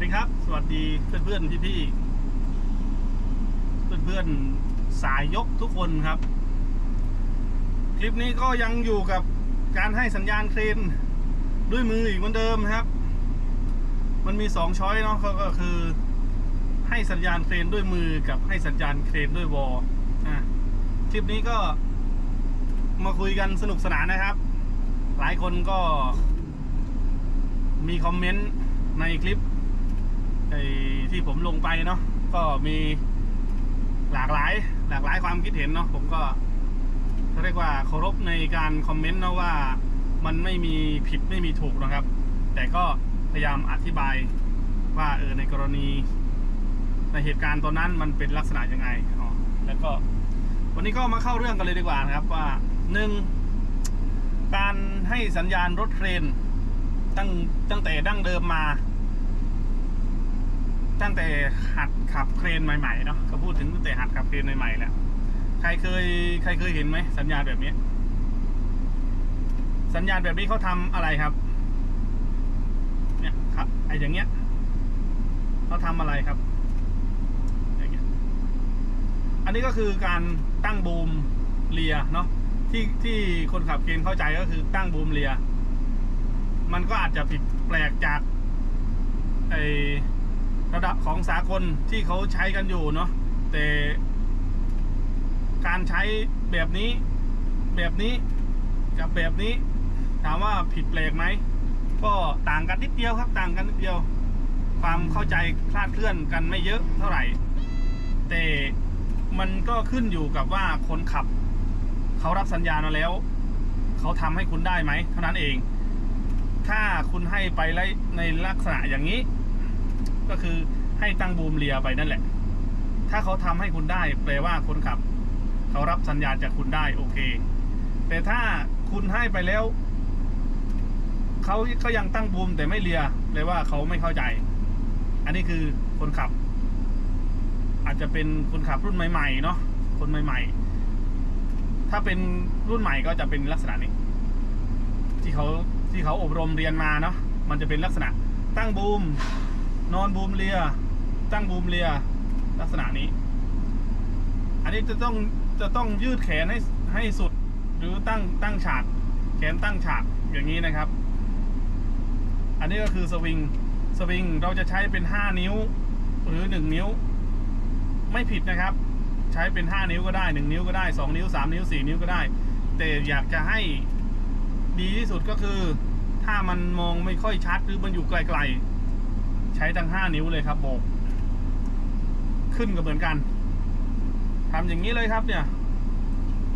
วัสดีครับ สวัสดีเพื่อนเพื่อนพี่พี่เพื่อนเพื่อนสายยกทุกคนครับ คลิปนี้ก็ยังอยู่กับการให้สัญญาณเครนด้วยมืออีกเหมือนเดิมครับ มันมีสองช้อยเนาะก็ก็คือ ให้สัญญาณเครนด้วยมือกับให้สัญญาณเครนด้วยวอลอะคลิปนี้ก็มาคุยกันสนุกสนานนะครับ หลายคนก็มีคอมเมนต์ในคลิป ไอ้ที่ผมลงไปเนาะก็มีหลากหลายหลากหลายความคิดเห็นเนาะผมก็เขาเรียกว่าเคารพในการคอมเมนต์นะว่ามันไม่มีผิดไม่มีถูกนะครับ แต่ก็พยายามอธิบายว่าเออในกรณี ในเหตุการณ์ตอนนั้นมันเป็นลักษณะยังไงอ๋อแล้วก็ วันนี้ก็มาเข้าเรื่องกันเลยดีกว่านะครับว่าหนึ่งการให้สัญญาณรถเครนตั้งตั้งแต่ดั้งเดิมมา ตั้งแต่หัดขับเครนใหม่ๆเนาะก็พูดถึงตั้งแต่หัดขับเครนใหม่ๆแล้วใครเคยใครเคยเห็นไหมสัญญาณแบบนี้ สัญญาณแบบนี้เขาทำอะไรครับ เนี่ยครับไอ้อย่างเงี้ยเขาทำอะไรครับอย่างเงี้ยอันนี้ก็คือการตั้งบูมเลียเนาะที่ที่คนขับเครนเข้าใจก็คือตั้งบูมเลีย มันก็อาจจะผิดแปลกจากไอ ระดับของสากลที่เขาใช้กันอยู่เนาะแต่การใช้แบบนี้ แบบนี้กับแบบนี้ ถามว่าผิดแปลกไหมก็ต่างกันนิดเดียวครับ ต่างกันนิดเดียว ความเข้าใจคลาดเคลื่อนกันไม่เยอะเท่าไหร่ แต่มันก็ขึ้นอยู่กับว่าคนขับ เขารับสัญญาณมาแล้ว เขาทำให้คุณได้ไหมเท่านั้นเอง ถ้าคุณให้ไปในลักษณะอย่างนี้ ก็คือให้ตั้งบูมเลียไปนั่นแหละ ถ้าเขาทำให้คุณได้แปลว่าคนขับ เขารับสัญญาณจากคุณได้โอเค แต่ถ้าคุณให้ไปแล้วเขาก็ยังตั้งบูมแต่ไม่เลียแปลว่าเขาไม่เข้าใจ อันนี้คือคนขับ อาจจะเป็นคนขับรุ่นใหม่ๆเนาะคนใหม่ ๆ ถ้าเป็นรุ่นใหม่ก็จะเป็นลักษณะนี้ ที่เขาที่เขาอบรมเรียนมาเนาะมันจะเป็นลักษณะตั้งบูม นอนบูมเลีย ตั้งบูมเลีย ลักษณะนี้ อันนี้จะต้องจะต้องยืดแขนให้ให้สุด หรือตั้งตั้งฉาก แขนตั้งฉากอย่างนี้นะครับ อันนี้ก็คือสวิง สวิงเราจะใช้เป็นห้านิ้ว หรือหนึ่งนิ้ว ไม่ผิดนะครับ ใช้เป็นห้านิ้วก็ได้หนึ่งนิ้วก็ได้สองนิ้วสามนิ้วสี่นิ้วก็ได้ แต่อยากจะให้ดีที่สุดก็คือ ถ้ามันมองไม่ค่อยชัดหรือมันอยู่ไกลๆ ใช้ทั้งห้านิ้วเลยครับโบก ขึ้นก็เหมือนกันทำอย่างนี้เลยครับ เนี่ย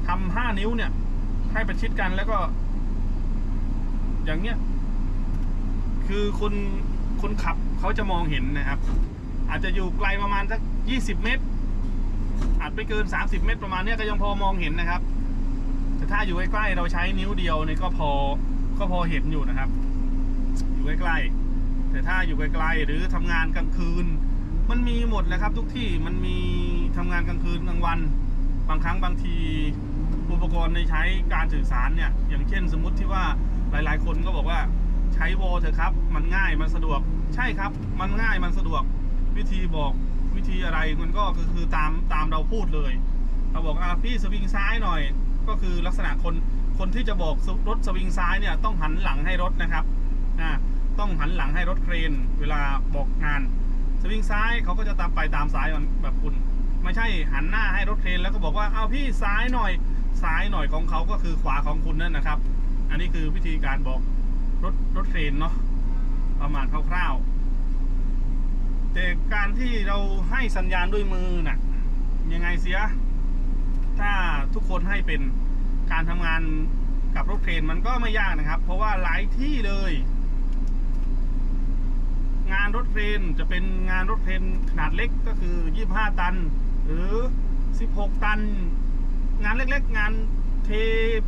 ทำห้านิ้วเนี่ย ให้ประชิดกันแล้วก็ อย่างเนี้ย คือคนคนขับเขาจะมองเห็นนะครับ อาจจะอยู่ไกลประมาณสักยี่สิบเมตร อาจไม่เกินสามสิบเมตรประมาณเนี้ยก็ยังพอมองเห็นนะครับ แต่ถ้าอยู่ใกล้ๆเราใช้นิ้วเดียวเนี่ยก็พอก็พอเห็นอยู่นะครับ อยู่ใกล้ๆ แต่ถ้าอยู่ไกลๆหรือทำงานกลางคืน มันมีหมดนะครับทุกที่มันมีทำงานกลางคืนกลางวัน บางครั้งบางทีอุปกรณ์ในใช้การสื่อสารเนี่ย อย่างเช่นสมมุติที่ว่าหลายๆ คนก็บอกว่าใช้โวอลเถอะครับ มันง่ายมันสะดวก ใช่ครับ มันง่ายมันสะดวก วิธีบอกวิธีอะไรมันก็คือคือตามตามเราพูดเลย เราบอกอะพี่สวิงซ้ายหน่อย ก็คือลักษณะคนคนที่จะบอกรถสวิงซ้ายเนี่ยต้องหันหลังให้รถนะครับอ่า ต้องหันหลังให้รถเครนเวลาบอกงาน สวิงซ้ายเขาก็จะตามไปตามซ้ายแบบคุณ ไม่ใช่หันหน้าให้รถเครนแล้วก็บอกว่าเอาพี่ซ้ายหน่อยซ้ายหน่อยของเขาก็คือขวาของคุณนั่นนะครับ อันนี้คือวิธีการบอกรถรถเครนเนาะประมาณคร่าวๆ แต่การที่เราให้สัญญาณด้วยมือน่ะยังไงเสีย ถ้าทุกคนให้เป็นการทำงานกับรถเครนมันก็ไม่ยากนะครับ เพราะว่าหลายที่เลย รถเครนจะเป็นงานรถเครนขนาดเล็กก็คือ 25 ตัน หรือ 16 ตัน งานเล็กๆ งานเท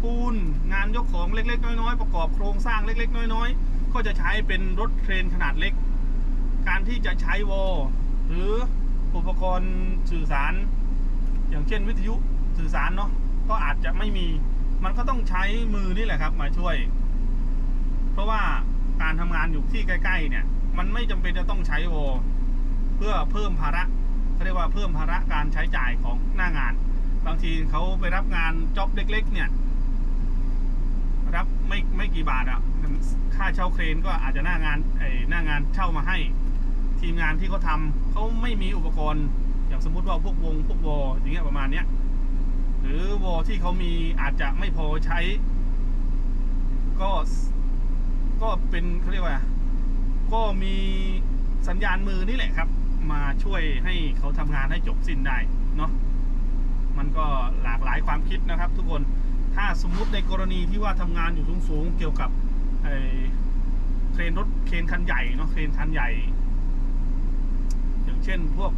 ปูน งานยกของเล็ก ๆ น้อยๆ ประกอบโครงสร้างเล็ก ๆ น้อย ๆ ก็จะใช้เป็นรถเครนขนาดเล็ก การที่จะใช้วอลหรืออุปกรณ์สื่อสาร อย่างเช่นวิทยุสื่อสารเนาะก็อาจจะไม่มี มันก็ต้องใช้มือนี่แหละครับ มาช่วย เพราะว่าการทำงานานอยู่ที่ใกล้ ๆ เนี่ย มันไม่จำเป็นจะต้องใช้วอลเพื่อเพิ่มภาระเขาเรียกว่าเพิ่มภาระการใช้จ่ายของหน้างาน บางทีเขาไปรับงานจ็อบเล็ก ๆ เนี่ย รับไม่ไม่กี่บาทอะค่าเช่าเครนก็อาจจะหน้างานไอ้หน้างานเช่ามาให้ ทีมงานที่เขาทำเขาไม่มีอุปกรณ์ อย่างสมมุติว่าพวกวงพวกวอลอย่างเงี้ยประมาณเนี้ยหรือวอลที่เขามีอาจจะไม่พอใช้ ก็ก็เป็นเขาเรียกว่า ก็มีสัญญาณมือนี่แหละครับ มาช่วยให้เขาทำงานให้จบสิ้นได้เนาะมันก็หลากหลายความคิดนะครับ ทุกคนถ้าสมมุติในกรณีที่ว่าทำงานอยู่สูงๆเกี่ยวกับเครนรถเครนคันใหญ่เนาะเครนคันใหญ่ อย่างเช่นพวก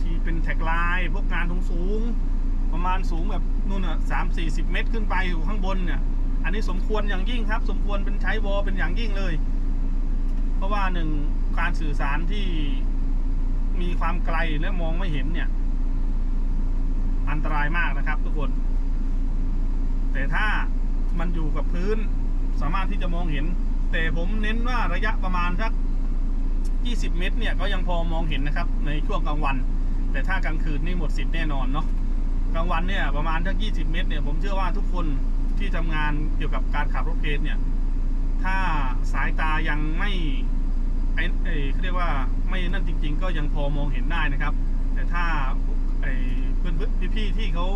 ที่เป็นแท็กไลน์พวกงานสูงๆประมาณสูงแบบนู่นอะสามสี่สิบเมตรขึ้นไปอยู่ข้างบนเนี่ยอันนี้สมควรอย่างยิ่งครับ สมควรเป็นใช้วอลเป็นอย่างยิ่งเลย เพราะว่าหนึ่งการสื่อสารที่มีความไกลและมองไม่เห็นเนี่ย อันตรายมากนะครับ ทุกคน แต่ถ้ามันอยู่กับพื้นสามารถที่จะมองเห็น แต่ผมเน้นว่าระยะประมาณสัก 20 เมตร เนี่ยก็ยังพอมองเห็นนะครับ ในช่วงกลางวัน แต่ถ้ากลางคืนนี่หมดสิทธิ์แน่นอนเนาะกลางวันเนี่ยประมาณสัก 20 เมตรเนี่ยผมเชื่อว่าทุกคนที่ทำงานเกี่ยวกับการขับรถเกรเนี่ย ถ้าสายตายังไม่ไอ้เขาเรียกว่าไม่นั่นจริง ๆ ก็ยังพอมองเห็นได้นะครับ แต่ถ้าไอ้เพื่อนพี่ๆที่เขา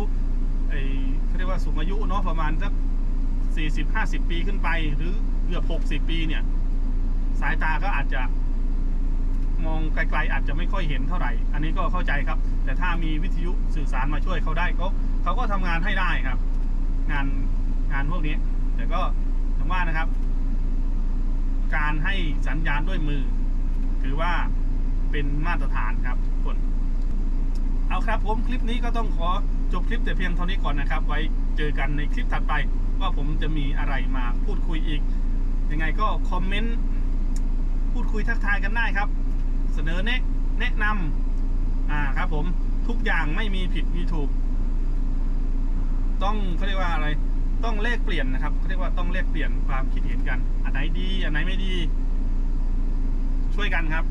ไอ้เขาเรียกว่าสูงอายุเนาะประมาณสักสี่สิบห้าสิบปีขึ้นไป หรือเกือบหกสิบปีเนี่ย สายตาก็อาจจะมองไกลๆอาจจะไม่ค่อยเห็นเท่าไหร่ อันนี้ก็เข้าใจครับ แต่ถ้ามีวิทยุสื่อสารมาช่วยเขาได้เขาเขาก็ทำงานให้ได้ครับ งานงานพวกนี้ แต่ก็ถึงว่านะครับ การให้สัญญาณด้วยมือ ถือว่าเป็นมาตรฐานครับทุกคน เอาครับผมคลิปนี้ก็ต้องขอจบคลิปแต่เพียงเท่านี้ก่อนนะครับ ไว้เจอกันในคลิปถัดไป ว่าผมจะมีอะไรมาพูดคุยอีก ยังไงก็คอมเมนต์พูดคุยทักทายกันได้ครับ เสนอแนะแนะนำอ่าครับผมทุกอย่างไม่มีผิดมีถูก ต้องเขาเรียกว่าอะไร ต้องเลขเปลี่ยนนะครับเขาเรียกว่าต้องเลขเปลี่ยนความคิดเห็นกัน อันไหนดี อันไหนไม่ดี ช่วยกันครับ